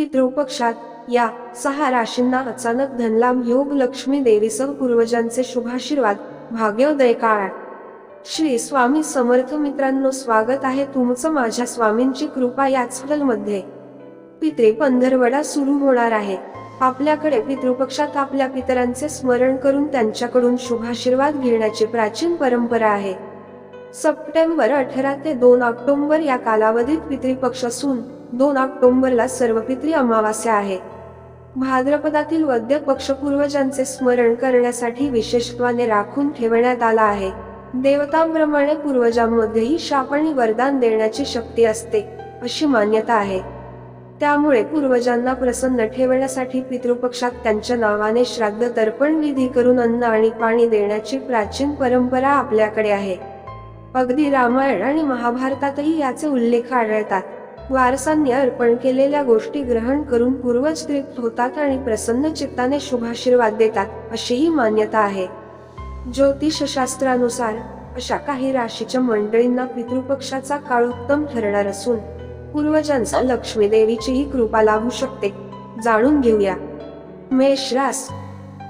पितृपक्षात या सहा राशींना अचानक धनलाभ योग लक्ष्मी देवीसह पूर्वजांचे शुभाशीर्वाद भाग्योदय काळ. श्री स्वामी समर्थ मित्रांनो स्वागत आहे तुमचं माझ्या स्वामींची कृपा याच मध्ये पित्रे पंधरवडा सुरू होणार आहे. आपल्याकडे पितृपक्षात आपल्या पितरांचे स्मरण करून त्यांच्याकडून शुभाशीर्वाद घेण्याची प्राचीन परंपरा आहे. सप्टेंबर अठरा ते दोन ऑक्टोबर या कालावधीत पितृपक्ष असून दोन ऑक्टोंबरला सर्व अमावास्या आहे. भाद्रपदातील वद्य पक्षपूर्वजांचे स्मरण करण्यासाठी विशेषत्वाने राखून ठेवण्यात आला आहे. देवतांप्रमाणे पूर्वजांमध्येही शाप आणि वरदान देण्याची शक्ती असते अशी मान्यता आहे. त्यामुळे पूर्वजांना प्रसन्न ठेवण्यासाठी पितृपक्षात त्यांच्या नावाने श्राद्ध तर्पण विधी करून अन्न आणि पाणी देण्याची प्राचीन परंपरा आपल्याकडे आहे. अगदी रामायण आणि महाभारतातही याचे उल्लेख आढळतात. वारसांनी अर्पण केलेल्या गोष्टी ग्रहण करून पूर्वज तृप्त होतात आणि प्रसन्न चित्ताने शुभाशीर्वाद देतात अशीही मान्यता आहे. ज्योतिषशास्त्रानुसार अशा काही राशीच्या मंडळींना पितृपक्षाचा काळ उत्तम ठरणार असून पूर्वजांचा लक्ष्मी देवीचीही कृपा लाभू शकते. जाणून घेऊया. मेष रास.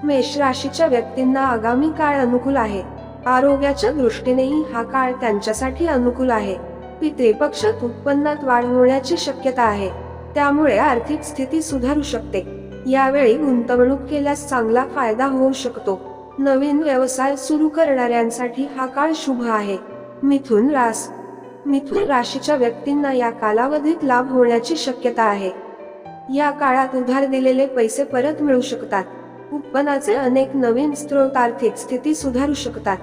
मेष राशीच्या व्यक्तींना आगामी काळ अनुकूल आहे. आरोग्याच्या दृष्टीनेही हा काळ त्यांच्यासाठी अनुकूल आहे. पितृपक्षात उत्पन्नात वाढ होण्याची शक्यता आहे. त्यामुळे आर्थिक स्थिती सुधारू शकते. यावेळी गुंतवणूक केल्यास चांगला फायदा होऊ शकतो. नवीन व्यवसाय सुरू करणाऱ्यांसाठी हा काळ शुभ आहे. मिथुन रास मिथुन राशीच्या व्यक्तींना या कालावधीत लाभ होण्याची शक्यता आहे. या काळात उधार दिलेले पैसे परत मिळू शकतात. उत्पन्नाचे अनेक नवीन स्रोत आर्थिक स्थिती सुधारू शकतात.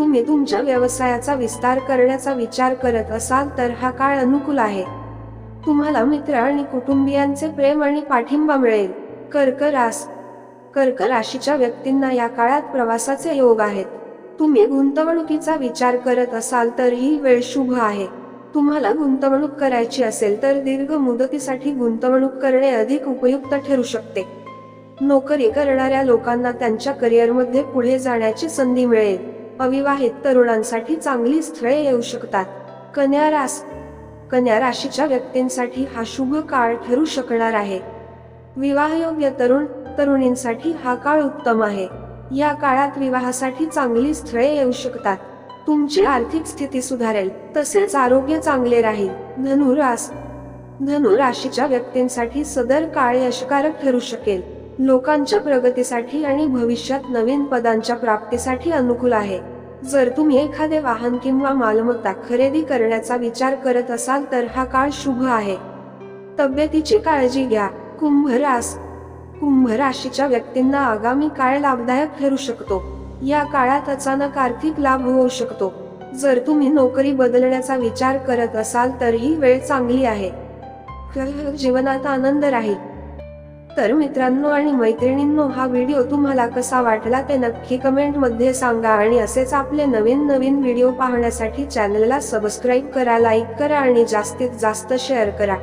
तुम्ही तुमच्या व्यवसायाचा विस्तार करण्याचा विचार करत असाल तर हा काळ अनुकूल आहे. तुम्हाला मित्र आणि कुटुंबियांचे प्रेम आणि पाठिंबा मिळेल. कर्क रास कर्क राशीच्या व्यक्तींना या काळात प्रवासाचे योग आहेत. तुम्ही गुंतवणुकीचा विचार करत असाल तर ही वेळ शुभ आहे. तुम्हाला गुंतवणूक करायची असेल तर दीर्घ मुदतीसाठी गुंतवणूक करणे अधिक उपयुक्त ठरू शकते. नोकरी करणाऱ्या लोकांना त्यांच्या करिअरमध्ये पुढे जाण्याची संधी मिळेल. अविवाहित तरुणांसाठी चांगली स्थळे येऊ शकतात. कन्या रास कन्या राशीच्या व्यक्तींसाठी हा शुभ काळ ठरू शकणार आहे. विवाहयोग्य तरुण तरुणींसाठी हा काळ उत्तम आहे. या काळात विवाहासाठी चांगली स्थळे येऊ शकतात. तुमची आर्थिक स्थिती सुधारेल तसेच आरोग्य चांगले राहील. धनुरास धनु राशीच्या व्यक्तींसाठी सदर काळ यशकारक ठरू शकेल. लोकांच्या प्रगतीसाठी आणि भविष्यात नवीन पदांच्या प्राप्तीसाठी अनुकूल आहे. जर तुम्ही एखादे वाहन किंवा मालमत्ता खरेदी करण्याचा विचार करत असाल तर हा काळ शुभ आहे. तब्येतीची काळजी घ्या. कुंभ रास कुंभ राशीच्या व्यक्तींना आगामी काळ लाभदायक ठरू शकतो. या काळात अचानक आर्थिक लाभ होऊ शकतो. जर तुम्ही नोकरी बदलण्याचा विचार करत असाल तर ही वेळ चांगली आहे. जीवनात आनंद राहील. तर मित्रांनो आणि मैत्रिणींनो हा व्हिडिओ तुम्हाला कसा वाटला ते नक्की कमेंटमध्ये सांगा आणि असेच आपले नवीन नवीन व्हिडिओ पाहण्यासाठी चॅनलला सबस्क्राईब करा लाईक करा आणि जास्तीत जास्त शेअर करा.